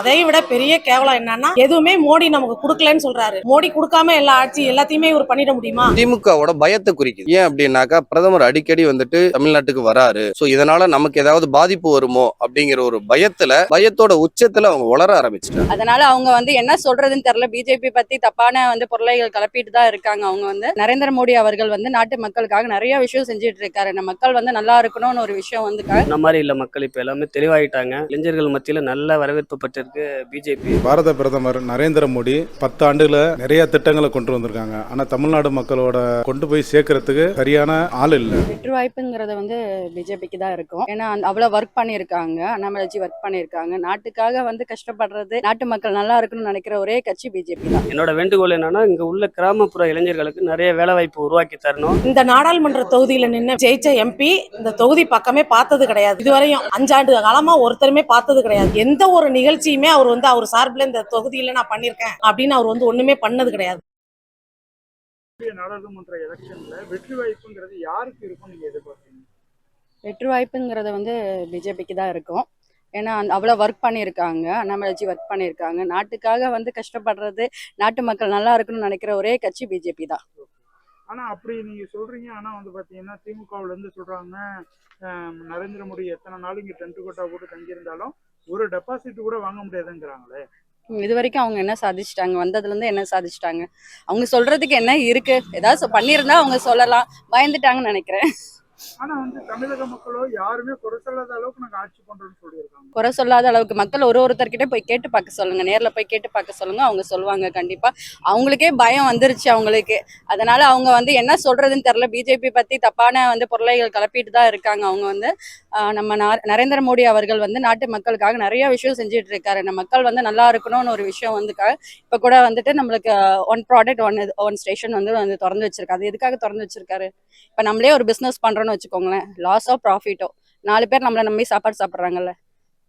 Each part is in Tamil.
அதை விட பெரிய கேவலம் என்னன்னா எதுவுமே மோடி நமக்கு கொடுக்கலன்னு சொல்றாரு. மோடி கொடுக்காம எல்லா ஆட்சி எல்லாத்தையுமே இவர் பண்ணிட முடியுமா? திமுகவோட பயத்தை குறிக்குது. ஏன் அப்படின்னாக்கா பிரதமர் அடிக்கடி வந்துட்டு தமிழ்நாட்டுக்கு வராரு. சோ இதனால நமக்கு ஏதாவது பாதிப்பு வருமோ அப்படிங்கிற ஒரு பயத்துல பயத்தோட உச்சத்துல அவங்க வளர ஆரம்பிச்சிட்டாங்க. அதனால அவங்க வந்து என்ன சொல்றதுன்னு தெரியல. பிஜேபி பத்தி தப்பான வந்து பொருளைகள் கலப்பிட்டு தான் இருக்காங்க. அவங்க வந்து நரேந்திர மோடி அவர்கள் வந்து நாட்டு மக்களுக்காக நிறைய விஷயம் செஞ்சுட்டு இருக்காரு. நம்ம மக்கள் வந்து நல்லா இருக்கணும்னு ஒரு விஷயம் வந்து இந்த மாதிரி இல்ல மக்கள் இப்ப எல்லாமே தெளிவாயிட்டாங்க. இளைஞர்கள் மத்தியில நல்ல வரவேற்பு பெற்றிருக்கு பிஜேபி பாரத பிரதமர் நரேந்திர மோடி பத்து ஆண்டுல நிறைய திட்டங்களை கொண்டு வந்திருக்காங்க. ஆனா தமிழ்நாடு மக்களோட கொண்டு போய் சேர்க்கறதுக்கு சரியான ஆள் இல்லை. வெற்றி வாய்ப்புங்கிறது வந்து பிஜேபிக்கு தான் இருக்கும். ஏன்னா அவ்வளவு ஒர்க் பண்ணியிருக்காங்க. அண்ணாமலைஜி ஒர்க் பண்ணியிருக்காங்க. நாட்டுக்காக வந்து கஷ்டப்படுறது நாட்டு மக்கள் நல்லா இருக்கணும்னு நினைக்கிற ஒரே கட்சி பிஜேபி தான். என்னோட வேண்டுகோள் என்னன்னா இங்க உள்ள கிராமப்புற இளைஞர்களுக்கு நிறைய வேலை வாய்ப்பு உருவாக்கி தரணும். இந்த நாடாளுமன்ற தொகுதியில நின்று ஜெயிச்ச எம்பி இந்த தொகுதி பக்கமே பார்த்தது கிடையாது. இதுவரையும் அஞ்சாண்டு காலமா ஒருத்தருமே பார்த்தது கிடையாது. எந்த ஒரு நிகழ்ச்சியுமே அவர் வந்து அவர் சார்பில் இந்த தொகுதியில நான் பண்ணியிருக்கேன் அப்படின்னு அவர் வந்து ஒண்ணுமே பண்ணது கிடையாது. நாடாளுமன்ற எலெக்ஷன்ல வெற்றி வாய்ப்புங்கிறது யாருக்கு இருக்கும் நீங்க எதிர்பார்க்கறீங்க? வெற்றி வாய்ப்புங்கிறது வந்து பிஜேபிக்கு தான் இருக்கும். ஏன்னா அவ்வளவு ஒர்க் பண்ணியிருக்காங்க. அண்ணாமலைஜி ஒர்க் பண்ணியிருக்காங்க. நாட்டுக்காக வந்து கஷ்டப்படுறது நாட்டு மக்கள் நல்லா இருக்கணும்னு நினைக்கிற ஒரே கட்சி பிஜேபி தான். ஆனா அப்படி நீங்க சொல்றீங்க. ஆனா வந்து பாத்தீங்கன்னா திமுகவுல இருந்து சொல்றாங்க நரேந்திர மோடி எத்தனை நாள் இங்க டென்ட் கோட்டா போட்டு தங்கியிருந்தாலும் ஒரு டெபாசிட் கூட வாங்க முடியாதுங்கிறாங்களே. இது வரைக்கும் அவங்க என்ன சாதிச்சிட்டாங்க? வந்ததுல இருந்து என்ன சாதிச்சிட்டாங்க? அவங்க சொல்றதுக்கு என்ன இருக்கு? ஏதாவது பண்ணிருந்தா பண்ணியிருந்தா அவங்க சொல்லலாம். பயந்துட்டாங்கன்னு நினைக்கிறேன். ஆனா வந்து தமிழக மக்களோ யாருமே குறை சொல்லாத அளவுக்கு நாங்க ஆட்சி பண்றோம்னு சொல்லியிருக்காங்க. குறை சொல்லாத அளவுக்கு மக்கள் ஒரு ஒருத்தர்கிட்ட போய் கேட்டு பார்க்க சொல்லுங்க. நேர்ல போய் கேட்டு பார்க்க சொல்லுங்க. அவங்க சொல்லுவாங்க கண்டிப்பா. அவங்களுக்கே பயம் வந்துருச்சு அவங்களுக்கு. அதனால அவங்க வந்து என்ன சொல்றதுன்னு தெரியல. பிஜேபி பத்தி தப்பான வந்து பொருளைகள் கலப்பிட்டு தான் இருக்காங்க. அவங்க வந்து ஆஹ் நம்ம நரேந்திர மோடி அவர்கள் வந்து நாட்டு மக்களுக்காக நிறைய விஷயம் செஞ்சுட்டு இருக்காரு. நம்ம மக்கள் வந்து நல்லா இருக்கணும்னு ஒரு விஷயம் வந்து இப்ப கூட வந்துட்டு நம்மளுக்கு one product one one station வந்து வந்து திறந்து வச்சிருக்காரு அது எதுக்காக திறந்து வச்சிருக்காரு? இப்ப நம்மளே ஒரு பிசினஸ் பண்றோம் பண்றோம்னு வச்சுக்கோங்களேன். லாஸோ ப்ராஃபிட்டோ நாலு பேர் நம்மளை நம்பி சாப்பாடு சாப்பிட்றாங்கல்ல.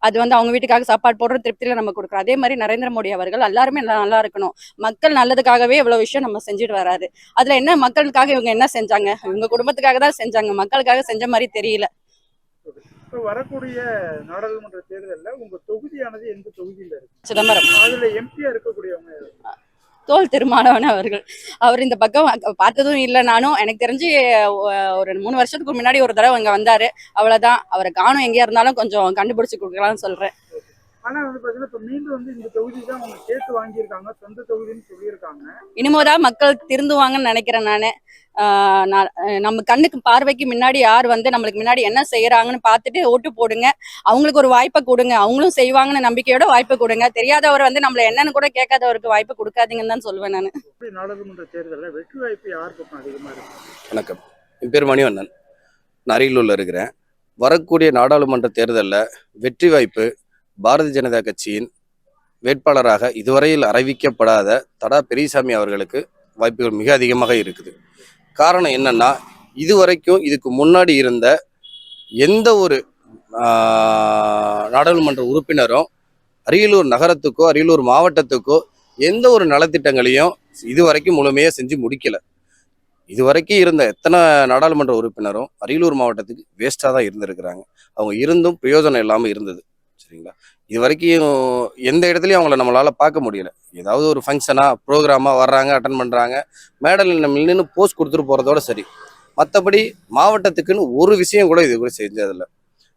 அது வந்து அவங்க வீட்டுக்காக சாப்பாடு போடுற திருப்தியில நம்ம கொடுக்குறோம். அதே மாதிரி நரேந்திர மோடி அவர்கள் எல்லாருமே நல்லா இருக்கணும். மக்கள் நல்லதுக்காகவே இவ்வளவு விஷயம் நம்ம செஞ்சுட்டு வராரு. அதுல என்ன மக்களுக்காக இவங்க என்ன செஞ்சாங்க? இவங்க குடும்பத்துக்காக தான் செஞ்சாங்க. மக்களுக்காக செஞ்ச மாதிரி தெரியல. இப்ப வரக்கூடிய நாடாளுமன்ற தேர்தல்ல உங்க தொகுதியானது எந்த தொகுதியில இருக்கு? சிதம்பரம். அதுல எம்பியா இருக்கக்கூடியவங்க? தோல் திருமாவளவன் அவர்கள். அவர் இந்த பக்கம் பார்த்ததும் இல்லை நானும். எனக்கு தெரிஞ்சு ஒரு மூணு வருஷத்துக்கு முன்னாடி ஒரு தடவை இங்க வந்தாரு. அவ்வளவுதான். அவரை காணும் எங்கேயா இருந்தாலும் கொஞ்சம் கண்டுபிடிச்சு கொடுக்கலாம்னு சொல்றேன். ஆனா வந்து பாத்தீங்கன்னா இப்ப மீண்டும் வந்து இந்த தொகுதி தான் அவங்க கேட்டு வாங்கியிருக்காங்க. சொந்த தொகுதின்னு சொல்லியிருக்காங்க. இனிமேதான் மக்கள் திருந்துவாங்கன்னு நினைக்கிறேன் நானு. நம்ம கண்ணுக்கு பார்வைக்கு முன்னாடி யார் வந்து நம்மளுக்கு முன்னாடி என்ன செய்யறாங்கன்னு பார்த்துட்டு ஓட்டு போடுங்க. அவங்களுக்கு ஒரு வாய்ப்பை கொடுங்க. அவங்களும் செய்வாங்கன்னு நம்பிக்கையோட வாய்ப்பு கொடுங்க. தெரியாதவர் வந்து நம்மள என்னன்னு கூட கேட்காதவருக்கு வாய்ப்பு கொடுக்காதீங்கன்னு தான் சொல்லுவேன் நான். நாடாளுமன்ற தேர்தல்ல வெற்றி வாய்ப்பு யார் பக்கம் அதிகமா இருக்கு? வணக்கம். என் பேர் மணிவண்ணன். நான் அரியலூர்ல இருக்கிறேன். வரக்கூடிய நாடாளுமன்ற தேர்தலில் வெற்றி வாய்ப்பு பாரதிய ஜனதா கட்சியின் வேட்பாளராக இதுவரையில் அறிவிக்கப்படாத தடா பெரியசாமி அவர்களுக்கு வாய்ப்புகள் மிக அதிகமாக இருக்குது. காரணம் என்னன்னா இதுவரைக்கும் இதுக்கு முன்னாடி இருந்த எந்த ஒரு நாடாளுமன்ற உறுப்பினரும் அரியலூர் நகரத்துக்கோ அரியலூர் மாவட்டத்துக்கோ எந்த ஒரு நலத்திட்டங்களையும் இதுவரைக்கும் முழுமையாக செஞ்சு முடிக்கல. இதுவரைக்கும் இருந்த எத்தனை நாடாளுமன்ற உறுப்பினரும் அரியலூர் மாவட்டத்துக்கு வேஸ்ட்டாக தான் இருந்திருக்கிறாங்க. அவங்க இருந்தும் பிரயோஜனம் இல்லாமல் இருந்தது. சரிங்களா இது வரைக்கும் எந்த இடத்துலையும் அவங்கள நம்மளால பார்க்க முடியல. ஏதாவது ஒரு ஃபங்க்ஷனாக ப்ரோக்ராமா வர்றாங்க அட்டன் பண்றாங்க மேடல் நம்ம நின்று போஸ்ட் கொடுத்துட்டு போறதோட சரி. மற்றபடி மாவட்டத்துக்குன்னு ஒரு விஷயம் கூட இது கூட செஞ்சதில்லை.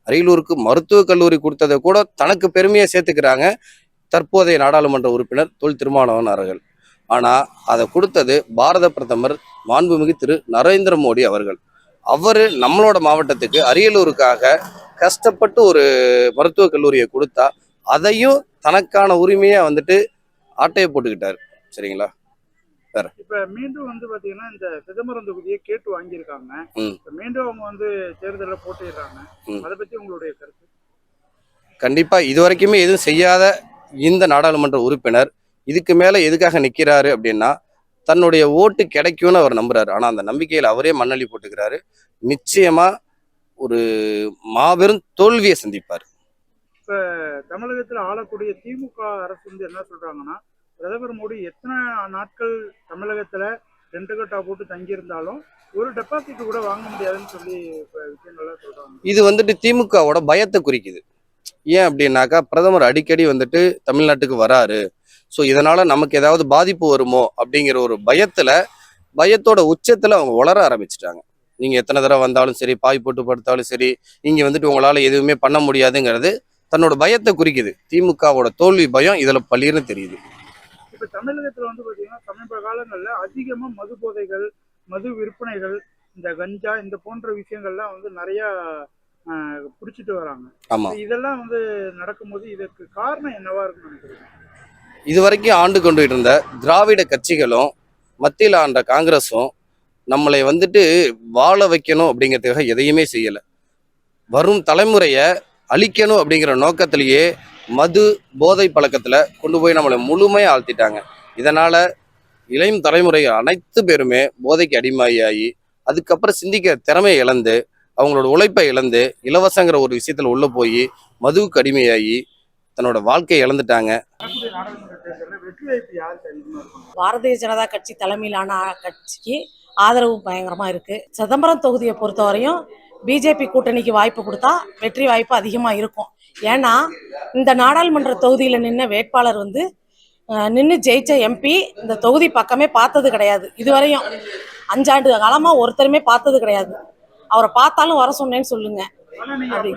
அரியலூருக்கு மருத்துவக் கல்லூரி கொடுத்ததை கூட தனக்கு பெருமையை சேர்த்துக்கிறாங்க தற்போதைய நாடாளுமன்ற உறுப்பினர் தொல் திருமாவளவன் அவர்கள். ஆனால் அதை கொடுத்தது பாரத பிரதமர் மாண்புமிகு திரு நரேந்திர மோடி அவர்கள். அவர் நம்மளோட மாவட்டத்துக்கு அரியலூருக்காக கஷ்டப்பட்டு ஒரு மருத்துவக் கல்லூரியை கொடுத்தா அதையும் தனக்கான உரிமையை வந்துட்டு ஆட்டையை போட்டுக்கிட்டாரு. சரிங்களா? இப்ப மீண்டும் வந்து பாத்தீங்கன்னா இந்த சிதம்பரம் தொகுதியை கேட்டு வாங்கியிருக்காங்க. மீண்டும் அவங்க வந்து தேர்தலில் போட்டிடுறாங்க. அதை பத்தி உங்களுடைய கருத்து? கண்டிப்பா இது வரைக்குமே எதுவும் செய்யாத இந்த நாடாளுமன்ற உறுப்பினர் இதுக்கு மேல எதுக்காக நிக்கிறாரு அப்படின்னா தன்னுடைய ஓட்டு கிடைக்கும்னு அவர் நம்புறாரு. ஆனா அந்த நம்பிக்கையில அவரே மண்ணள்ளி போட்டுக்கிறாரு. நிச்சயமா ஒரு மாபெரும் தோல்வியை சந்திப்பார். இப்ப தமிழகத்துல ஆளக்கூடிய திமுக அரசு வந்து என்ன சொல்றாங்கன்னா பிரதமர் மோடி எத்தனை நாட்கள் தமிழகத்துல ரெண்டு கட்டா போட்டு தங்கியிருந்தாலும் ஒரு டெபாசிட் கூட வாங்க முடியாதுன்னு சொல்லி இப்ப விஷயங்கள்லாம் சொல்றாங்க. இது வந்துட்டு திமுகவோட பயத்தை குறிக்குது. ஏன் அப்படின்னாக்கா பிரதமர் அடிக்கடி வந்துட்டு தமிழ்நாட்டுக்கு வராரு. ஸோ இதனால நமக்கு ஏதாவது பாதிப்பு வருமோ அப்படிங்கிற ஒரு பயத்துல பயத்தோட உச்சத்துல அவங்க வளர ஆரம்பிச்சிட்டாங்க. நீங்க எத்தனை தடவை வந்தாலும் சரி பாய் போட்டு படுத்தாலும் சரி இங்க வந்துட்டு உங்களால எதுவுமே பண்ண முடியாதுங்கிறது தன்னோட பயத்தை குறிக்குது. திமுகவோட தோல்வி பயம் இதுல பளிர்னு தெரியுது. இப்ப தமிழகத்துல வந்து பாத்தீங்கன்னா சமீப காலங்கள்ல அதிகமா மது போதைகள் மது விற்பனைகள் இந்த கஞ்சா இந்த போன்ற விஷயங்கள்லாம் வந்து நிறைய பிடிச்சிட்டு வராங்க. ஆமா. இதெல்லாம் வந்து நடக்கும்போது இதற்கு காரணம் என்னவா இருக்குன்னு நினைக்கிறீங்க? இது வரைக்கும் ஆண்டு கொண்டு இருந்த திராவிட கட்சிகளும் மத்தியில் ஆண்ட காங்கிரஸும் நம்மளை வந்துட்டு வாழ வைக்கணும் அப்படிங்கிறதுக்காக எதையுமே செய்யலை. வரும் தலைமுறையை அழிக்கணும் அப்படிங்கிற நோக்கத்திலேயே மது போதை பழக்கத்தில் கொண்டு போய் நம்மளை முழுமையாக ஆழ்த்திட்டாங்க. இதனால் இளையும் தலைமுறை அனைத்து பேருமே போதைக்கு அடிமையாகி அதுக்கப்புறம் சிந்திக்கிற திறமையை இழந்து அவங்களோட உழைப்பை இழந்து இலவசங்கிற ஒரு விஷயத்தில் உள்ளே போய் மதுவுக்கு அடிமையாகி தன்னோட வாழ்க்கையை இழந்துட்டாங்க. பாரதிய ஜனதா கட்சி தலைமையிலான கட்சிக்கு ஆதரவு பயங்கரமா இருக்கு. சிதம்பரம் தொகுதியை பொறுத்தவரையும் பிஜேபி கூட்டணிக்கு வாய்ப்பு கொடுத்தா வெற்றி வாய்ப்பு அதிகமா இருக்கும். ஏன்னா இந்த நாடாளுமன்ற தொகுதியில நின்ன வேட்பாளர் வந்து நின்று ஜெயிச்ச எம்பி இந்த தொகுதி பக்கமே பார்த்தது கிடையாது. இதுவரையும் அஞ்சாண்டு காலமா ஒருத்தருமே பார்த்தது கிடையாது. அவரை பார்த்தாலும் வர சொன்னேன்னு சொல்லுங்க. அப்படி.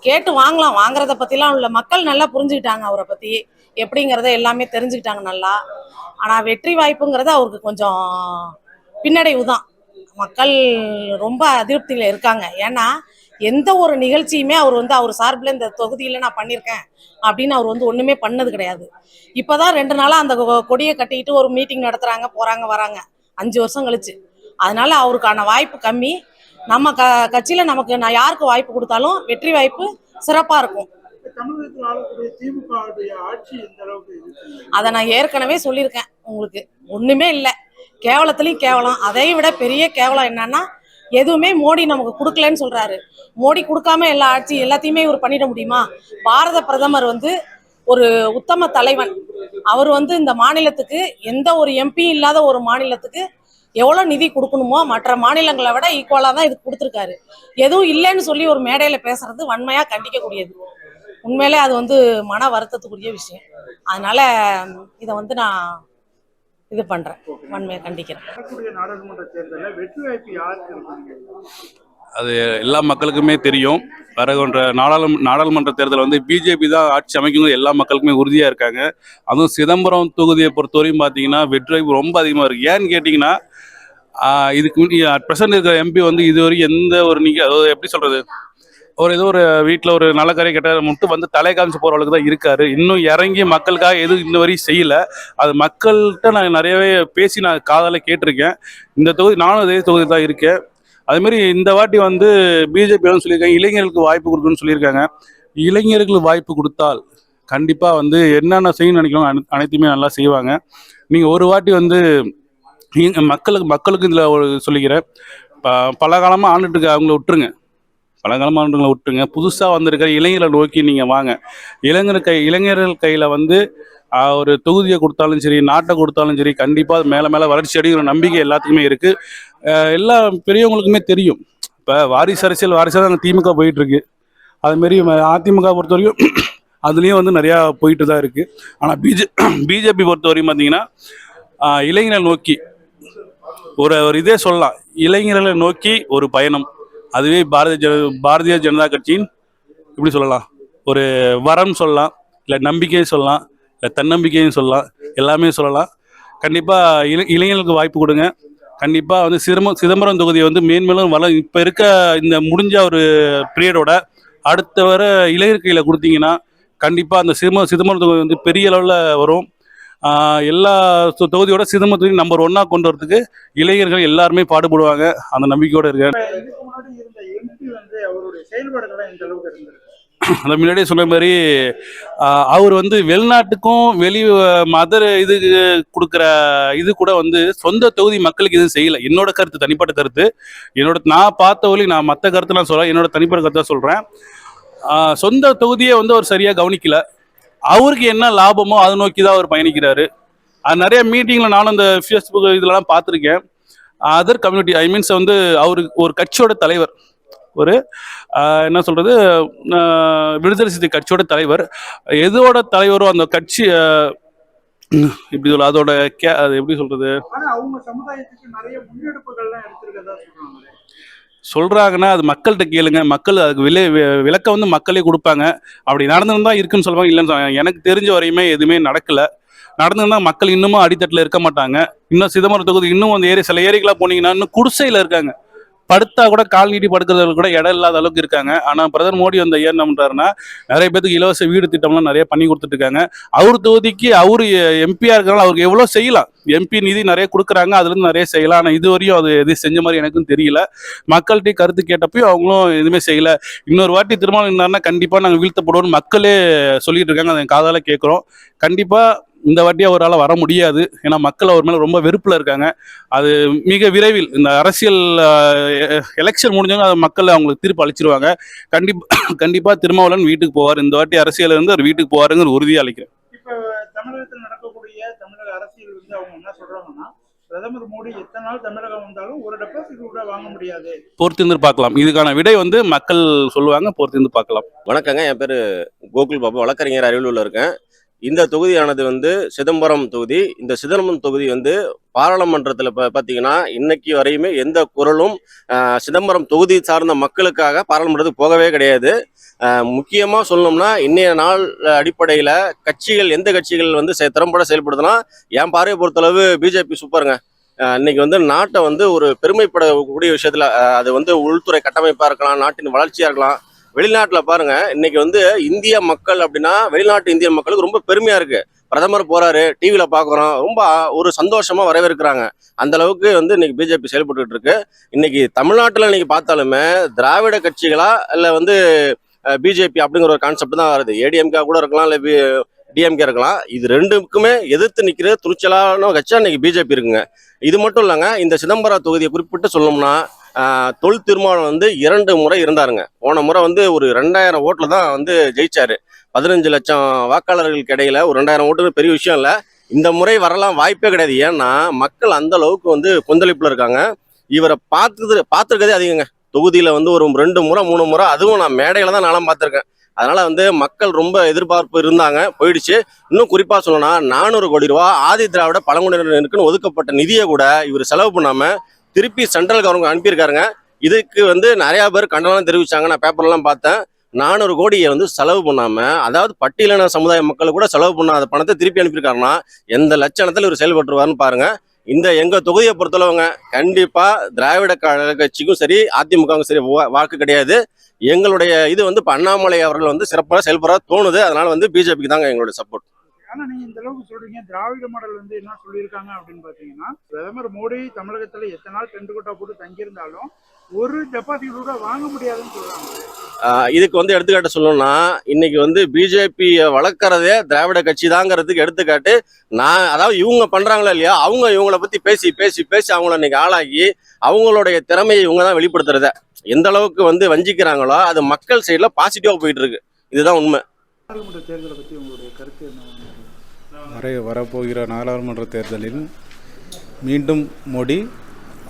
கேட்டு வாங்கலாம் வாங்குறத பத்திலாம் உள்ள மக்கள் நல்லா புரிஞ்சுக்கிட்டாங்க அவரை பத்தி. எப்படிங்கிறத எல்லாமே தெரிஞ்சுக்கிட்டாங்க நல்லா. ஆனா வெற்றி வாய்ப்புங்கிறது அவருக்கு கொஞ்சம் பின்னடைவு தான் மக்கள் ரொம்ப அதிருப்தியில இருக்காங்க. ஏன்னா எந்த ஒரு நிகழ்ச்சியுமே அவர் வந்து அவர் சார்பில் இந்த தொகுதியில் நான் பண்ணியிருக்கேன் அப்படின்னு அவர் வந்து ஒன்றுமே பண்ணது கிடையாது. இப்போதான் ரெண்டு நாளாக அந்த கொ- கொடியை கட்டிக்கிட்டு ஒரு மீட்டிங் நடத்துகிறாங்க போகிறாங்க வராங்க. அஞ்சு வருஷம் கழிச்சு. அதனால அவருக்கான வாய்ப்பு கம்மி. நம்ம க கட்சியில் நமக்கு நான் யாருக்கு வாய்ப்பு கொடுத்தாலும் வெற்றி வாய்ப்பு சிறப்பாக இருக்கும். அதை நான் ஏற்கனவே சொல்லியிருக்கேன் உங்களுக்கு. ஒன்றுமே இல்லை. கேவலத்துலேயும் கேவலம். அதை விட பெரிய கேவலம் என்னன்னா எதுவுமே மோடி நமக்கு கொடுக்கலன்னு சொல்றாரு. மோடி கொடுக்காம எல்லா ஆட்சி எல்லாத்தையுமே இவர் பண்ணிட முடியுமா? பாரத பிரதமர் வந்து ஒரு உத்தம தலைவன். அவர் வந்து இந்த மாநிலத்துக்கு எந்த ஒரு எம்பி இல்லாத ஒரு மாநிலத்துக்கு எவ்வளோ நிதி கொடுக்கணுமோ மற்ற மாநிலங்களை விட ஈக்குவலாக தான் இது கொடுத்துருக்காரு. எதுவும் இல்லைன்னு சொல்லி ஒரு மேடையில் பேசுறது வன்மையாக கண்டிக்கக்கூடியது. உண்மையிலே அது வந்து மன வருத்தத்துக்குரிய விஷயம். அதனால இதை வந்து நான் இது பண்றேன். வன்மையை கண்டிக்கிறேன். நாடாளுமன்ற தேர்தலில் வெற்றி வாய்ப்பு யாருக்கு அது எல்லா மக்களுக்குமே தெரியும். வரகொன்ற நாடாளும் நாடாளுமன்ற தேர்தல் வந்து பிஜேபி தான் ஆட்சி அமைக்குங்க எல்லா மக்களுக்குமே உறுதியாக இருக்காங்க. அதுவும் சிதம்பரம் தொகுதியை பொறுத்தவரையும் பார்த்தீங்கன்னா வெற்றி ரொம்ப அதிகமாக இருக்குது ஏன்னு கேட்டிங்கன்னா இதுக்கு அட் ப்ரெசன்ட் இருக்கிற எம்பி வந்து இதுவரை எந்த ஒரு நீங்கள் அதாவது எப்படி சொல்கிறது ஒரு ஏதோ ஒரு வீட்டில் ஒரு நல்ல கரை கெட்ட மட்டும் வந்து தலை காமிச்சு போகிற அளவுக்கு தான் இருக்காரு. இன்னும் இறங்கி மக்களுக்காக எதுவும் இன்ன வரையும் செய்யல. அது மக்கள்கிட்ட நான் நிறையவே பேசி நான் காதலை கேட்டிருக்கேன். இந்த தொகுதி நானும் இதே தொகுதி தான் இருக்கேன். அதே மாதிரி இந்த வாட்டி வந்து பிஜேபி சொல்லியிருக்காங்க இளைஞர்களுக்கு வாய்ப்பு கொடுக்குன்னு சொல்லியிருக்காங்க. இளைஞர்களுக்கு வாய்ப்பு கொடுத்தால் கண்டிப்பாக வந்து என்னென்ன செய்யணும்னு நினைக்கிறோம் அனைத்துமே நல்லா செய்வாங்க. நீங்கள் ஒரு வாட்டி வந்து மக்களுக்கு மக்களுக்கு இதில் ஒரு சொல்லிக்கிறேன் ப பல காலமாக ஆண்டுட்டு இருக்க அவங்கள விட்டுருங்க. பழங்காலமாக ஆண்டுங்களை ஆண்டுகளை விட்டுருங்க. புதுசாக வந்திருக்கிற இளைஞர்களை நோக்கி நீங்கள் வாங்க. இளைஞர் கை இளைஞர்கள் கையில் வந்து ஒரு தொகுதியை கொடுத்தாலும் சரி நாட்டை கொடுத்தாலும் சரி கண்டிப்பாக மேலே மேலே வளர்ச்சி அடைகிற நம்பிக்கை எல்லாத்துக்குமே இருக்குது எல்லா பெரியவங்களுக்குமே தெரியும். இப்போ வாரிசு அரசியல் வாரிசாக தான் திமுக போயிட்டுருக்கு. அதுமாரி அதிமுக பொறுத்த வரைக்கும் அதுலேயும் வந்து நிறையா போயிட்டு தான் இருக்குது ஆனால் பிஜே பிஜேபி பொறுத்த வரையும் பார்த்தீங்கன்னா இளைஞரை நோக்கி ஒரு ஒரு இதே சொல்லலாம். இளைஞர்களை நோக்கி ஒரு பயணம். அதுவே பாரதிய ஜன பாரதிய ஜனதா கட்சியின் இப்படி சொல்லலாம் ஒரு வரம் சொல்லலாம் இல்லை நம்பிக்கையும் சொல்லலாம். இல்லை தன்னம்பிக்கையும் சொல்லலாம் எல்லாமே சொல்லலாம் கண்டிப்பாக இளை இளைஞர்களுக்கு வாய்ப்பு கொடுங்க. கண்டிப்பாக வந்து சிதம்பரம் சிதம்பரம் தொகுதியை வந்து மேன்மேலும் வள இப்போ இருக்க இந்த முடிஞ்ச ஒரு பீரியடோட அடுத்த வர இளைஞர் கையில் கொடுத்தீங்கன்னா கண்டிப்பாக அந்த சிதம்பரம் சிதம்பரம் தொகுதி வந்து பெரிய அளவில் வரும். எல்லா தொகுதியோட சிதம்பரம் தொகுதி நம்பர் ஒன்னாக கொண்டு வரதுக்கு இளைஞர்கள் எல்லாருமே பாடுபடுவாங்க. அந்த நம்பிக்கையோடு இருக்கேன் அந்த முன்னாடியே சொன்ன மாதிரி அவர் வந்து வெளிநாட்டுக்கும் வெளி மதர் இது கொடுக்குற இது கூட வந்து சொந்த தொகுதி மக்களுக்கு எதுவும் செய்யலை. என்னோட கருத்து தனிப்பட்ட கருத்து. என்னோட நான் பார்த்த ஒளி நான் மற்ற கருத்து நான் என்னோட தனிப்பட்ட கருத்தை சொல்கிறேன் சொந்த தொகுதியை வந்து அவர் சரியாக கவனிக்கல. அவருக்கு என்ன லாபமோ அதை நோக்கி தான் அவர் பயணிக்கிறாரு. அது நிறைய மீட்டிங்கில் நானும் இந்த ஃபேஸ்புக் இதெல்லாம் பார்த்துருக்கேன். அதர் கம்யூனிட்டி ஐ மீன்ஸ் வந்து அவருக்கு ஒரு கட்சியோட தலைவர். ஒரு என்ன சொல்றது விடுதலை சிறுத்தை கட்சியோட தலைவர். எதோட தலைவரோ அந்த கட்சி இப்படி சொல்ல அதோட கே அது எப்படி சொல்றாங்க சொல்றாங்கன்னா அது மக்கள்கிட்ட கேளுங்க. மக்கள் அதுக்கு விலை விளக்கம் வந்து மக்களே கொடுப்பாங்க. அப்படி நடந்துருந்தா இருக்குன்னு சொல்லுவாங்க. இல்லைன்னு சொல்லுவாங்க எனக்கு தெரிஞ்ச வரையுமே எதுவுமே நடக்கல. நடந்திருந்தா மக்கள் இன்னமும் அடித்தட்டில் இருக்க மாட்டாங்க. இன்னும் சிதம்பரம் தொகுதி இன்னும் அந்த ஏரி சில ஏரிக்கெல்லாம் போனீங்கன்னா இன்னும் குடிசையில் இருக்காங்க. படுத்தா கூட கால் நீட்டி படுக்கிறதுல கூட இடம் இல்லாத அளவுக்கு இருக்காங்க. ஆனா பிரதமர் மோடி வந்த ஐயா என்ன பண்றாருன்னா நிறைய பேருக்கு இலவச வீடு திட்டம்லாம் நிறைய பண்ணி கொடுத்துட்டு இருக்காங்க. அவர் தொகுதிக்கு அவரு எம்பியா இருக்கிறனால அவருக்கு எவ்வளவு செய்யலாம்? எம்பி நிதி நிறைய கொடுக்குறாங்க அதுல இருந்து நிறைய செய்யலாம். ஆனா இது வரையும் அது எது செஞ்ச மாதிரி எனக்கும் தெரியல. மக்கள்கிட்ட கருத்து கேட்டப்பயும் அவங்களும் எதுவுமே செய்யல. இன்னொரு வாட்டி திருமணம் இருந்தாருன்னா கண்டிப்பா நாங்க வீழ்த்தப்படுவோம்னு மக்களே சொல்லிட்டு இருக்காங்க. அதை காதால கேட்குறோம் கண்டிப்பா இந்த வாட்டி அவரால் வர முடியாது. ஏன்னா மக்கள் அவர் மேல ரொம்ப வெறுப்புல இருக்காங்க. அது மிக விரைவில் இந்த அரசியல் எலெக்ஷன் முடிஞ்சவங்க அதை மக்கள் அவங்களுக்கு தீர்ப்பு அளிச்சிருவாங்க. கண்டிப்பா கண்டிப்பா திருமாவளவன் வீட்டுக்கு போவார். இந்த வாட்டி அரசியல் இருந்து அவர் வீட்டுக்கு போவாருங்கிற உறுதியை அளிக்கிறேன். இப்ப தமிழகத்தில் நடக்கக்கூடிய தமிழக அரசியல் வந்து அவங்க என்ன சொல்றாங்கன்னா பிரதமர் மோடி எத்தனை நாள் தமிழகம் வந்தாலும் ஒரு டெபாசிட் கூட வாங்க முடியாது. பொறுத்திருந்து பார்க்கலாம். இதுக்கான விடை வந்து மக்கள் சொல்லுவாங்க பொறுத்திருந்து பார்க்கலாம். வணக்கங்க. என் பேர் கோகுல் பாபு. வழக்கறிஞர் அரியலூரில் இருக்கேன். இந்த தொகுதியானது வந்து சிதம்பரம் தொகுதி. இந்த சிதம்பரம் தொகுதி வந்து பாராளுமன்றத்தில் பார்த்தீங்கன்னா இன்னைக்கு வரையுமே எந்த குரலும் சிதம்பரம் தொகுதி சார்ந்த மக்களுக்காக பாராளுமன்றத்துக்கு போகவே கிடையாது. முக்கியமாக சொல்லணும்னா இன்றைய நாள் அடிப்படையில் கட்சிகள் எந்த கட்சிகள் வந்து திறம்பட செயல்படுதுன்னா என் பார்வையை பொறுத்தளவு பிஜேபி சூப்பருங்க. இன்னைக்கு வந்து நாட்டை வந்து ஒரு பெருமைப்படக்கூடிய விஷயத்தில் அது வந்து உள்துறை கட்டமைப்பாக இருக்கலாம் நாட்டின் வளர்ச்சியாக இருக்கலாம் வெளிநாட்டில் பாருங்க இன்னைக்கு வந்து இந்திய மக்கள் அப்படின்னா வெளிநாட்டு இந்திய மக்களுக்கு ரொம்ப பெருமையா இருக்கு. பிரதமர் போறாரு டிவியில பாக்குறோம். ரொம்ப ஒரு சந்தோஷமா வரவேற்கிறாங்க. அந்த அளவுக்கு வந்து இன்னைக்கு பிஜேபி செயல்பட்டு இருக்கு. இன்னைக்கு தமிழ்நாட்டில் இன்னைக்கு பார்த்தாலுமே திராவிட கட்சிகளா இல்லை வந்து பிஜேபி அப்படிங்கிற ஒரு கான்செப்ட் தான் வருது. ஏடிஎம்கே கூட இருக்கலாம் இல்லை டிஎம்கே இருக்கலாம். இது ரெண்டுக்குமே எதிர்த்து நிற்கிற துணிச்சலான கட்சியாக இன்னைக்கு பிஜேபி இருக்குங்க. இது மட்டும் இல்லைங்க இந்த சிதம்பரம் தொகுதியை குறிப்பிட்டு சொல்லணும்னா தொல் திருமாவளவன் வந்து இரண்டு முறை இருந்தாருங்க. போன முறை வந்து ஒரு ரெண்டாயிரம் ஓட்டில் தான் வந்து ஜெயிச்சாரு. பதினஞ்சு லட்சம் வாக்காளர்களுக்கு இடையில ஒரு ரெண்டாயிரம் ஓட்டு பெரிய விஷயம் இல்லை. இந்த முறை வரலாம் வாய்ப்பே கிடையாது. ஏன்னா மக்கள் அந்த அளவுக்கு வந்து கொந்தளிப்பில் இருக்காங்க. இவரை பார்த்து பார்த்துருக்கதே அதிகங்க. தொகுதியில் வந்து ஒரு ரெண்டு முறை மூணு முறை அதுவும் நான் மேடையில் தான் நானும் பார்த்துருக்கேன். அதனால் வந்து மக்கள் ரொம்ப எதிர்பார்ப்பு இருந்தாங்க. போயிடுச்சு. இன்னும் குறிப்பாக சொல்லணும்னா நானூறு கோடி ரூபா ஆதி திராவிட பழங்குடியினருக்குன்னு ஒதுக்கப்பட்ட நிதியை கூட இவர் செலவு பண்ணாமல் திருப்பி சென்ட்ரல் கவர்மெண்ட் அனுப்பியிருக்காருங்க. இதுக்கு வந்து நிறையா பேர் கண்டனம் தெரிவித்தாங்க நான் பேப்பர்லாம் பார்த்தேன். நானூறு கோடியை வந்து செலவு பண்ணாமல் அதாவது பட்டியலின சமுதாய மக்கள் கூட செலவு பண்ணாத பணத்தை திருப்பி அனுப்பியிருக்காருன்னா எந்த லட்சணத்தில் இவர் செயல்பட்டுருவாருன்னு பாருங்கள் இந்த எங்கள் தொகுதியை பொறுத்தளவுங்க கண்டிப்பாக திராவிட கழக கட்சிக்கும் சரி அதிமுகவும் சரி வாக்கு கிடையாது. எங்களுடைய இது வந்து இப்ப அண்ணாமலை அவர்கள் வந்து சிறப்பாக செயல்பட தோணுது. அதனால் வந்து பிஜேபிக்கு தாங்க எங்களுடைய சப்போர்ட் ஆனா நீங்க இந்த அளவுக்கு சொல்றீங்க திராவிட மாடல் வந்து என்ன சொல்லியிருக்காங்க அப்படின்னு பாத்தீங்கன்னா பிரதமர் மோடி தமிழகத்துல எத்தனை நாள் டென்ட் கொட்டா போட்டு தங்கியிருந்தாலும் ஒரு டெபாசிட் கூட வாங்க முடியாதுன்னு சொல்றாங்க. இதுக்கு வந்து எடுத்துக்காட்டு சொல்லணும்னா இன்னைக்கு வந்து பிஜேபியை வளர்க்கறதே திராவிட கட்சி தாங்கிறதுக்கு எடுத்துக்காட்டு. நான் அதாவது இவங்க பண்றாங்களா இல்லையா? அவங்க இவங்கள பத்தி பேசி பேசி பேசி அவங்கள இன்னைக்கு ஆளாக்கி அவங்களுடைய திறமையை இவங்க தான் வெளிப்படுத்துறத. எந்த அளவுக்கு வந்து வஞ்சிக்கிறாங்களோ அது மக்கள் சைடுல பாசிட்டிவா போயிட்டு இருக்கு. இதுதான் உண்மை. தேர்தலை பத்தி உங்களுடைய கருத்து என்ன? வரை வரப்போகிற நாடாளுமன்ற தேர்தலில் மீண்டும் மோடி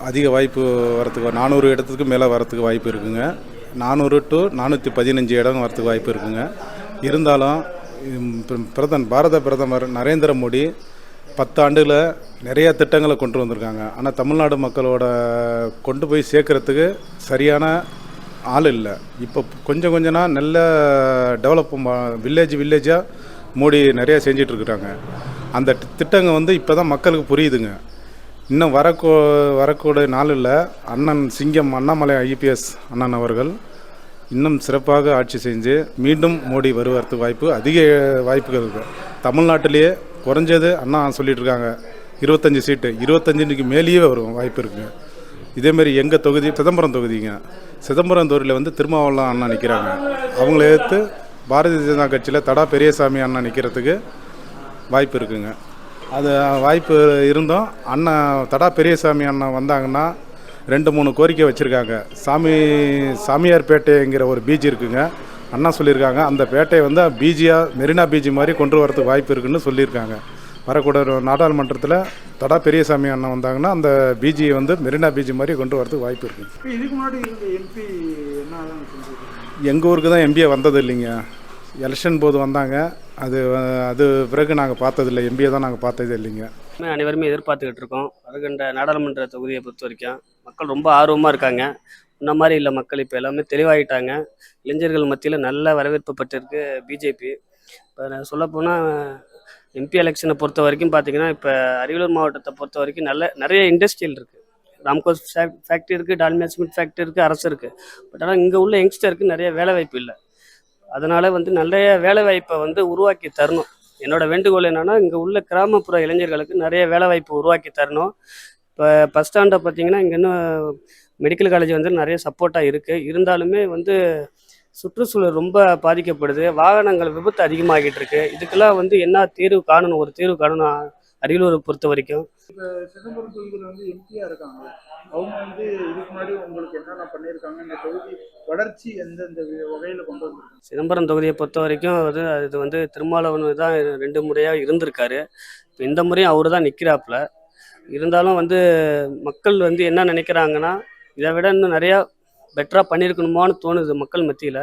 அதிக வாய்ப்பு வரத்துக்கு நானூறு இடத்துக்கு மேலே வரத்துக்கு வாய்ப்பு இருக்குங்க. நானூறு டு நானூற்றி பதினஞ்சு இடம் வரத்துக்கு வாய்ப்பு இருக்குங்க. இருந்தாலும் பிரதம் பிர- பாரத பிரதமர் நரேந்திர மோடி பத்து ஆண்டுல நிறைய திட்டங்களை கொண்டு வந்திருக்காங்க. ஆனால் தமிழ்நாடு மக்களோட கொண்டு போய் சேர்க்கறதுக்கு சரியான ஆள் இல்லை. இப்போ கொஞ்சம் கொஞ்சம்னா நல்ல டெவலப் வில்லேஜ் வில்லேஜாக மோடி நிறைய செஞ்சிட்ருக்குறாங்க. அந்த திட்டங்கள் வந்து இப்போ தான் மக்களுக்கு புரியுதுங்க. இன்னும் வரக்கூ வரக்கூடிய நாளில் அண்ணன் சிங்கம் அண்ணாமலை ஐபிஎஸ் அண்ணன் அவர்கள் இன்னும் சிறப்பாக ஆட்சி செஞ்சு மீண்டும் மோடி வருவதற்கு வாய்ப்பு அதிக வாய்ப்புகள் இருக்குது தமிழ்நாட்டிலேயே குறைஞ்சது அண்ணா சொல்லிட்டு இருக்காங்க இருபத்தஞ்சி சீட்டு இருபத்தஞ்சுக்கு மேலேயே வரும் வாய்ப்பு இருக்குங்க இதேமாரி எங்கள் தொகுதி சிதம்பரம் தொகுதிங்க. சிதம்பரம் தொகுதியில் வந்து திருமாவளம் அண்ணா நிற்கிறாங்க அவங்கள எதிர்த்து பாரதிய ஜனதா கட்சியில் தடா பெரியசாமி அண்ணா நிற்கிறதுக்கு வாய்ப்பு இருக்குங்க. அது வாய்ப்பு இருந்தும். அண்ணன் தடா பெரியசாமி அண்ணன் வந்தாங்கன்னா ரெண்டு மூணு கோரிக்கை வச்சுருக்காங்க. சாமி சாமியார் பேட்டைங்கிற ஒரு பீச் இருக்குங்க. அண்ணா சொல்லியிருக்காங்க. அந்த பேட்டையை வந்து பீச்சியாக மெரினா பீச் மாதிரி கொண்டு வரதுக்கு வாய்ப்பு இருக்குன்னு சொல்லியிருக்காங்க. வரக்கூட நாடாளுமன்றத்தில் தடா பெரியசாமி அண்ணன் வந்தாங்கன்னா அந்த பிஜியை வந்து மெரினா பிஜி மாதிரி கொண்டு வரதுக்கு வாய்ப்பு இருக்குது இதுக்கு முன்னாடி எம்பி என்ன எங்கள் ஊருக்கு தான் எம்பிஏ வந்தது இல்லைங்க. எலெக்ஷன் போது வந்தாங்க. அது அது பிறகு நாங்கள் பார்த்ததில்லை. எம்பிஏ தான் நாங்கள் பார்த்ததே இல்லைங்க. அனைவருமே எதிர்பார்த்துக்கிட்டு இருக்கோம். வருகின்ற நாடாளுமன்ற தொகுதியை பொறுத்த வரைக்கும் மக்கள் ரொம்ப ஆர்வமாக இருக்காங்க. இந்த மாதிரி இல்லை மக்கள் இப்போ எல்லாமே தெளிவாகிட்டாங்க இளைஞர்கள் மத்தியில் நல்ல வரவேற்பு பெற்றிருக்கு பிஜேபி இப்போ நான் சொல்லப்போனால் எம்பி எலெக்ஷனை பொறுத்த வரைக்கும் பார்த்தீங்கன்னா இப்போ அரியலூர் மாவட்டத்தை பொறுத்த வரைக்கும் நல்ல நிறைய இண்டஸ்ட்ரியல் இருக்குது ராம்கோஸ் ஃபேக்ட்ரி இருக்குது டால்மியா சிமெண்ட் ஃபேக்ட்ரி இருக்குது அரசு இருக்குது பட் ஆனால் இங்கே உள்ள யங்ஸ்டருக்கு நிறைய வேலை வாய்ப்பு இல்லை. அதனால் வந்து நிறைய வேலைவாய்ப்பை வந்து உருவாக்கி தரணும். என்னோட வேண்டுகோள் என்னென்னா இங்கே உள்ள கிராமப்புற இளைஞர்களுக்கு நிறைய வேலைவாய்ப்பு உருவாக்கி தரணும். இப்போ பஸ் ஸ்டாண்டை பார்த்தீங்கன்னா இங்கே இன்னும் மெடிக்கல் காலேஜ் வந்து நிறைய சப்போர்ட்டாக இருக்குது இருந்தாலுமே வந்து சுற்றுச்சூழல் ரொம்ப பாதிக்கப்படுது. வாகனங்கள் விபத்து அதிகமாகிட்டு இருக்கு. இதுக்கெல்லாம் வந்து என்ன தீர்வு காணணும்? ஒரு தீர்வு காணணும். அரியலூரை பொறுத்த வரைக்கும். சிதம்பரம் தொகுதியில் வந்து எம்பியா இருக்காங்க. அவங்க வந்து இதுக்கு முன்னாடி உங்களுக்கு என்னென்ன பண்ணியிருக்காங்க? இந்த தொகுதி வளர்ச்சி எந்தெந்த வகையில கொண்டு வந்திருக்காங்க சிதம்பரம் தொகுதியை பொறுத்த வரைக்கும் வந்து இது வந்து திருமாவளவன் தான் ரெண்டு முறையாக இருந்திருக்காரு. இப்போ இந்த முறையும் அவர் தான் நிற்கிறாப்புல இருந்தாலும் வந்து மக்கள் வந்து என்ன நினைக்கிறாங்கன்னா இதை விட இன்னும் நிறையா பெட்டராக பண்ணியிருக்கணுமான்னு தோணுது மக்கள் மத்தியில்.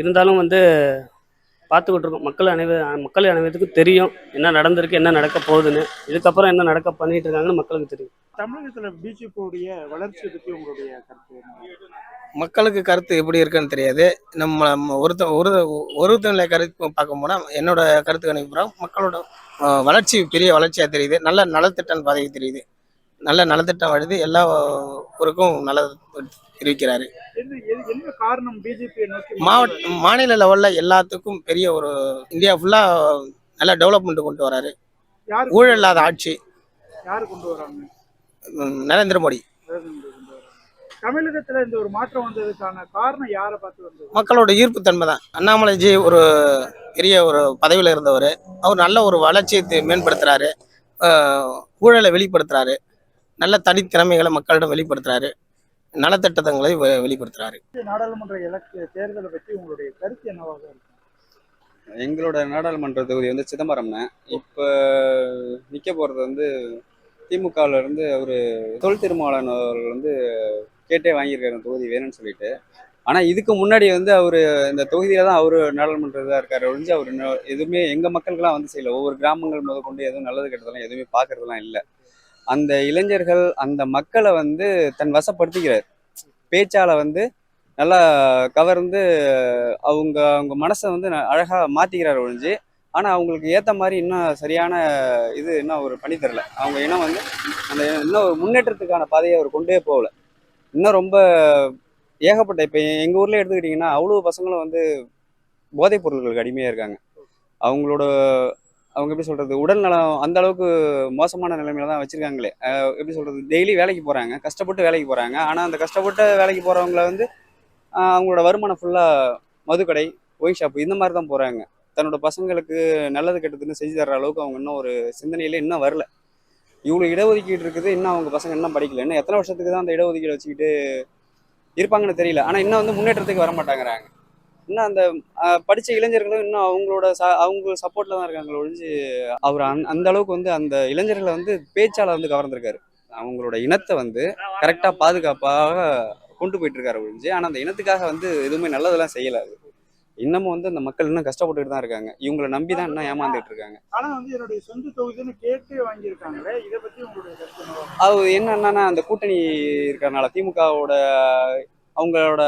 இருந்தாலும் வந்து பார்த்துக்கிட்டு இருக்கோம் மக்கள் அனைவ மக்கள் அனைவருக்கும் தெரியும் என்ன நடந்திருக்கு என்ன நடக்க போகுதுன்னு. இதுக்கப்புறம் என்ன நடக்க பண்ணிட்டு இருக்காங்கன்னு மக்களுக்கு தெரியும். தமிழகத்துல பிஜேபியுடைய வளர்ச்சியை பத்தி உங்களுடைய கருத்து என்ன? மக்களுக்கு கருத்து எப்படி இருக்குன்னு தெரியாது. நம்ம ஒருத்த ஒரு ஒருத்தனில் கருத்து பார்க்க போனால் என்னோட கருத்து கணிப்புறம் மக்களோட வளர்ச்சி பெரிய வளர்ச்சியாக தெரியுது. நல்ல நலத்திட்டம் பதவி தெரியுது. நல்ல நலத்திட்டம் வருது எல்லா ஊருக்கும் நல்லது நோக்கி மாவட்ட மாநில லெவலில் எல்லாத்துக்கும் பெரிய ஒரு இந்தியா ஃபுல்லாக நல்ல டெவலப்மெண்ட் கொண்டு வராரு. ஊழல் இல்லாத ஆட்சி. நரேந்திர மோடி. தமிழகத்துல இந்த ஒரு மாற்றம் வந்ததுக்கான காரணம் யாரை பார்த்து வந்தது? மக்களோட ஈர்ப்புத்தன்மை தான். அண்ணாமலைஜி ஒரு பெரிய ஒரு பதவியில் இருந்தவர். அவர் நல்ல ஒரு வளர்ச்சியை மேம்படுத்துறாரு. ஊழலை வெளிப்படுத்துறாரு. நல்ல தனித்திறமைகளை மக்களிடம் வெளிப்படுத்துறாரு. நலத்திட்டங்களை வெ- வெளிப்படுத்துறாரு. நாடாளுமன்ற தேர்தலை பத்தி உங்களுடைய கருத்து என்னவாக இருக்கு எங்களோட நாடாளுமன்ற தொகுதி வந்து சிதம்பரம்னு இப்போ நிற்க போகிறது வந்து திமுகவில் இருந்து அவர் தொல் திருமாவளவன் அவர்கள் வந்து கேட்டே வாங்கியிருக்காரு தொகுதி வேணும்னு சொல்லிட்டு. ஆனால் இதுக்கு முன்னாடி வந்து அவர் இந்த தொகுதியில் தான் அவர் நாடாளுமன்ற இதாக இருக்காரு ஒழிஞ்சு அவர் எதுவுமே எங்கள் மக்களுக்கெல்லாம் வந்து செய்யல. ஒவ்வொரு கிராமங்கள் முத கொண்டு எதுவும் நல்லது கெட்டதெல்லாம் எதுவுமே பார்க்கறதெல்லாம் இல்லை. அந்த இளைஞர்கள் அந்த மக்களை வந்து தன் வசப்படுத்திக்கிறார். பேச்சால வந்து நல்லா கவர்ந்து அவங்க அவங்க மனசை வந்து ந- அழகா மாத்திக்கிறார் ஒழிஞ்சு. ஆனா அவங்களுக்கு ஏத்த மாதிரி இன்னும் சரியான இது இன்னும் அவர் பண்ணி தரல. அவங்க இன்னும் வந்து அந்த இன்னும் ஒரு முன்னேற்றத்துக்கான பாதையை அவர் கொண்டே போகல. இன்னும் ரொம்ப ஏகப்பட்ட இப்போ எங்க ஊர்ல எடுத்துக்கிட்டிங்கன்னா அவ்வளோ பசங்களும் வந்து போதைப் பொருட்களுக்கு அடிமையா இருக்காங்க. அவங்களோட அவங்க எப்படி சொல்றது உடல் நலம் அந்த அளவுக்கு மோசமான நிலைமையில தான் வச்சிருக்காங்களே. எப்படி சொல்றது டெய்லி வேலைக்கு போறாங்க கஷ்டப்பட்டு வேலைக்கு போறாங்க. ஆனா அந்த கஷ்டப்பட்டு வேலைக்கு போறவங்கள வந்து அவங்களோட வருமானம் ஃபுல்லாக மதுக்கடை ஒய் ஷாப் இந்த மாதிரி தான் போகிறாங்க தன்னோட பசங்களுக்கு நல்லது கெட்டதுன்னு செஞ்சு தர்ற அளவுக்கு அவங்க இன்னும் ஒரு சிந்தனையில இன்னும் வரல. இவ்வளோ இடஒதுக்கீடு இருக்குது இன்னும் அவங்க பசங்க இன்னும் படிக்கல. இன்னும் எத்தனை வருஷத்துக்கு தான் அந்த இடஒதுக்கீடு வச்சுக்கிட்டு இருப்பாங்கன்னு தெரியல. ஆனால் இன்னும் வந்து முன்னேற்றத்துக்கு வர மாட்டேங்கிறாங்க இன்னும் அந்த படிச்ச இளைஞர்களும் இன்னும் அவங்களோட ச அவங்க சப்போர்ட்ல தான் இருக்காங்களே ஒழிஞ்சு அவர் அந் அந்த அளவுக்கு வந்து அந்த இளைஞர்களை வந்து பேச்சால வந்து கவர்ந்திருக்காரு. அவங்களோட இனத்தை வந்து கரெக்டாக பாதுகாப்பாக கொண்டு போயிட்டு இருக்காரு ஒழிஞ்சு. ஆனால் அந்த இனத்துக்காக வந்து எதுவுமே நல்லதெல்லாம் செய்யல இன்னமும் வந்து அந்த மக்கள் இன்னும் கஷ்டப்பட்டுட்டு தான் இருக்காங்க. இவங்களை நம்பி தான் இன்னும் ஏமாந்துட்டு இருக்காங்க. ஆனா வந்து என்னுடைய சொந்த தொகுதின்னு கேட்டு வாங்கியிருக்காங்களே இதை பத்தி உங்களுடைய? அது என்னன்னா அந்த கூட்டணி இருக்கறனால திமுகவோட அவங்களோட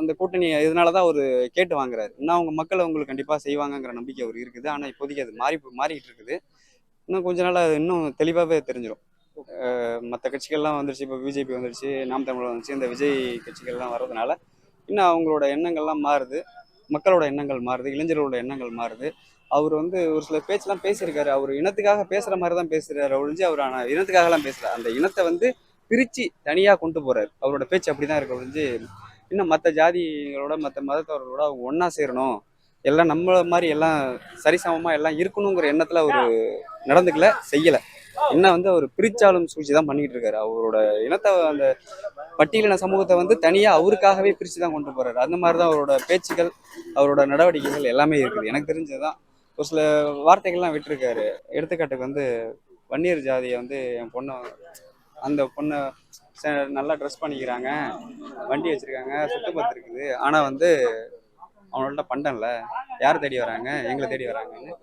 அந்த கூட்டணி இதனால தான் அவர் கேட்டு வாங்குறாரு. இன்னும் அவங்க மக்கள் அவங்களுக்கு கண்டிப்பாக செய்வாங்கங்கிற நம்பிக்கை அவர் இருக்குது. ஆனால் இப்போதைக்கு அது மாறி மாறிக்கிட்டு இருக்குது. இன்னும் கொஞ்ச நாள் அது இன்னும் தெளிவாகவே தெரிஞ்சிடும் மற்ற கட்சிகள்லாம் வந்துருச்சு. இப்போ பிஜேபி வந்துருச்சு நாம் தமிழ் வந்துருச்சு. இந்த விஜய் கட்சிகள்லாம் வர்றதுனால இன்னும் அவங்களோட எண்ணங்கள்லாம் மாறுது. மக்களோட எண்ணங்கள் மாறுது. இளைஞர்களோட எண்ணங்கள் மாறுது. அவர் வந்து ஒரு சில பேச்செல்லாம் பேசியிருக்காரு. அவர் இனத்துக்காக பேசுகிற மாதிரி தான் பேசுகிறாரு ஒழிஞ்சு அவர் ஆனால் இனத்துக்காகலாம் பேசல. அந்த இனத்தை வந்து பிரித்து தனியாக கொண்டு போகிறார் அவரோட பேச்சு அப்படி தான் இருக்க. ஒழிஞ்சு இன்னும் மற்ற ஜாதிகளோட மற்ற மதத்தவர்களோட அவங்க ஒன்றா சேரணும். எல்லாம் நம்மள மாதிரி எல்லாம் சரிசமமாக எல்லாம் இருக்கணுங்கிற எண்ணத்தில் அவர் நடந்துக்கல செய்யலை. என்ன வந்து அவர் பிரிச்சாலும் சூழ்ச்சி தான் பண்ணிக்கிட்டு இருக்காரு. அவரோட இனத்தை அந்த பட்டியலின சமூகத்தை வந்து தனியாக அவருக்காகவே பிரித்து தான் கொண்டு போகிறாரு அந்த மாதிரி தான் அவரோட பேச்சுகள் அவரோட நடவடிக்கைகள் எல்லாமே இருக்குது. எனக்கு தெரிஞ்சதுதான். ஒரு சில வார்த்தைகள்லாம் விட்டுருக்காரு. எடுத்துக்காட்டுக்கு வந்து வன்னியர் ஜாதியை வந்து என் பொண்ணை அந்த பொண்ணை நல்லா ட்ரெஸ் பண்ணிக்கிறாங்க. வண்டி வச்சிருக்காங்க சொத்து பத்து இருக்குது. ஆனால் வந்து அவனோட பண்டம்ல யார் தேடி வராங்க? எங்களை தேடி வராங்கன்னு.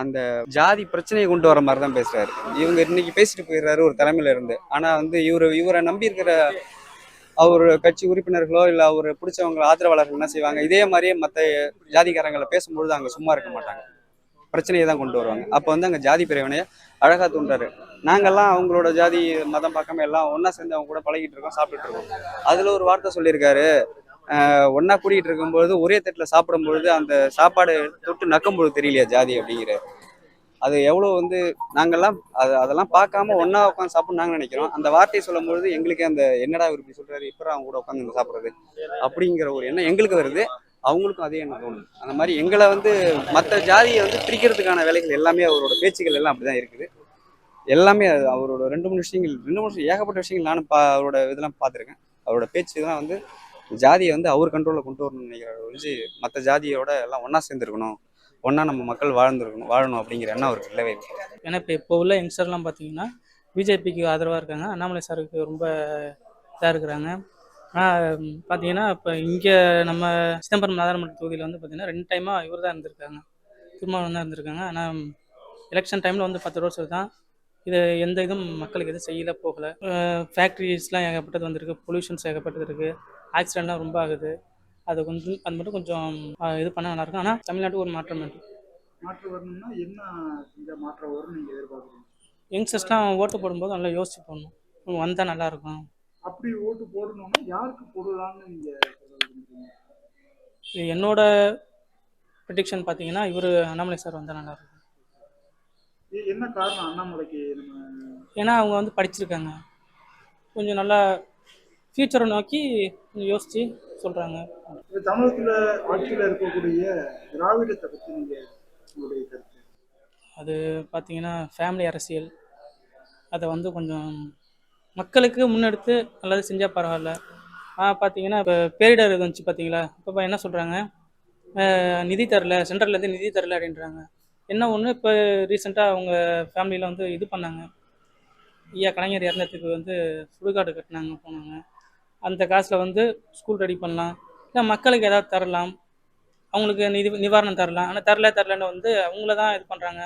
அந்த ஜாதி பிரச்சனையை கொண்டு வர மாதிரி தான் பேசுறாரு. இவங்க இன்னைக்கு பேசிட்டு போயிடுறாரு ஒரு தலைமையில இருந்து. ஆனா வந்து இவரு இவரை நம்பி இருக்கிற அவர் கட்சி உறுப்பினர்களோ இல்லை அவர் பிடிச்சவங்க ஆதரவாளர்கள் என்ன செய்வாங்க? இதே மாதிரியே மற்ற ஜாதிக்காரங்களை பேசும்பொழுது அங்கே சும்மா இருக்க மாட்டாங்க. பிரச்சனையை தான் கொண்டு வருவாங்க. அப்போ வந்து அங்கே ஜாதி பிரிவினையை அழகாக தூண்டுறாரு. நாங்கெல்லாம் அவங்களோட ஜாதி மதம் பார்க்காம எல்லாம் ஒன்றா சேர்ந்து அவங்க கூட பழகிட்டு இருக்கோம் சாப்பிட்டுட்டு இருக்கோம். அதில் ஒரு வார்த்தை சொல்லியிருக்காரு. ஒன்றா கூட்டிகிட்டு இருக்கும்பொழுது ஒரே தட்டில் சாப்பிடும்பொழுது அந்த சாப்பாடு தொட்டு நக்கும்பொழுது தெரியலையா ஜாதி அப்படிங்கிற? அது எவ்வளோ வந்து நாங்கெல்லாம் அது அதெல்லாம் பார்க்காம ஒன்றா உட்காந்து சாப்பிட்ணுன்னு நினைக்கிறோம். அந்த வார்த்தையை சொல்லும் பொழுது எங்களுக்கு அந்த என்னடா இவர் இப்படி சொல்கிறாரு இப்போ அவங்க கூட உட்காந்து சாப்பிட்றது? அப்படிங்கிற ஒரு எண்ணம் எங்களுக்கு வருது. அவங்களுக்கும் அதே எண்ணம் தோணும் அந்த மாதிரி எங்களை வந்து மற்ற ஜாதியை வந்து பிரிக்கிறதுக்கான வேலைகள் எல்லாமே அவரோட பேச்சுகள் எல்லாம் அப்படிதான் இருக்குது. எல்லாமே அது அவரோட ரெண்டு மூணு விஷயங்கள் ரெண்டு மூணு விஷயம் ஏகப்பட்ட விஷயங்கள் நானும் பா அவரோட இதெல்லாம் பார்த்துருக்கேன். அவரோட பேச்சு தான் வந்து ஜாதியை வந்து அவர் கண்ட்ரோலில் கொண்டு வரணும்னு நினைக்கிறார் ஒழிஞ்சு மற்ற ஜாதியோட எல்லாம் ஒன்றா சேர்ந்துருக்கணும். ஒன்றா நம்ம மக்கள் வாழ்ந்துருக்கணும் வாழணும் அப்படிங்கிற எண்ணம் அவருக்கு இல்லவே இல்லை. ஏன்னா இப்போ இப்போ உள்ள யங்ஸ்டர்லாம் பார்த்தீங்கன்னா பிஜேபிக்கு ஆதரவாக இருக்காங்க. அண்ணாமலை சாருக்கு ரொம்ப இதாக இருக்கிறாங்க. ஆனால் பார்த்தீங்கன்னா இப்போ இங்கே நம்ம சிதம்பரம் நாடாளுமன்ற தொகுதியில் வந்து பார்த்தீங்கன்னா ரெண்டு டைமாக இவர் தான் இருந்திருக்காங்க. திருமாவளவன் தான் இருந்திருக்காங்க ஆனால் எலெக்ஷன் டைமில் வந்து பத்து ரோட்ஸ் தான் இது எந்த இதுவும் மக்களுக்கு எதுவும் செய்யல போகலை. ஃபேக்ட்ரிஸ்லாம் ஏகப்பட்டது வந்திருக்கு பொல்யூஷன்ஸ் ஏகப்பட்டது இருக்குது ஆக்சிடென்ட்லாம் ரொம்ப ஆகுது. அது கொஞ்சம் அது மட்டும் கொஞ்சம் இது பண்ணால் நல்லாயிருக்கும் ஆனால் தமிழ்நாட்டுக்கு ஒரு மாற்றம் வேண்டும் மாற்று வரணும்னா என்ன இந்த மாற்றம் வரும்னு நீங்க எதிர்பார்க்குறீங்க? யங்ஸ்டர்ஸ்லாம் ஓட்டு போடும்போது நல்லா யோசிச்சு போடணும். வந்தால் நல்லாயிருக்கும் அப்படி ஓட்டு போடணும்னா யாருக்கு போடலாம்னு நீங்க சொல்ல விரும்புறீங்க? இது என்னோட ப்ரிடிக்ஷன் பார்த்தீங்கன்னா இவர் அண்ணாமலை சார் வந்தால் நல்லாயிருக்கும் என்ன காரணம் அண்ணாமலைக்கு ஏன்னா அவங்க வந்து படிச்சிருக்காங்க. கொஞ்சம் நல்லா ஃப்யூச்சரை நோக்கி கொஞ்சம் யோசித்து சொல்கிறாங்க தமிழகத்துல ஆட்சியில இருக்கக்கூடிய திராவிடத்தை பத்தி நீங்க உங்களுடைய கருத்து? அது பார்த்தீங்கன்னா ஃபேமிலி அரசியல். அதை வந்து கொஞ்சம் மக்களுக்கு முன்னெடுத்து நல்லது செஞ்சால் பரவாயில்ல. ஆனால் பார்த்தீங்கன்னா இப்போ பேரிடர் வந்துச்சு பார்த்தீங்களா இப்போ என்ன சொல்கிறாங்க நிதி தரல சென்ட்ரல்லேருந்து நிதி தரல அப்படின்றாங்க. என்ன ஒன்று இப்போ ரீசெண்டாக அவங்க ஃபேமிலியில் வந்து இது பண்ணாங்க. ஐயா கலைஞர் இறந்ததுக்கு வந்து சுடுகாடு கட்டினாங்க போனாங்க. அந்த காசில் வந்து ஸ்கூல் ரெடி பண்ணலாம். இல்லை மக்களுக்கு ஏதாவது தரலாம். அவங்களுக்கு நிதி நிவாரணம் தரலாம். ஆனால் தரல தரலன்னு வந்து அவங்கள தான் இது பண்ணுறாங்க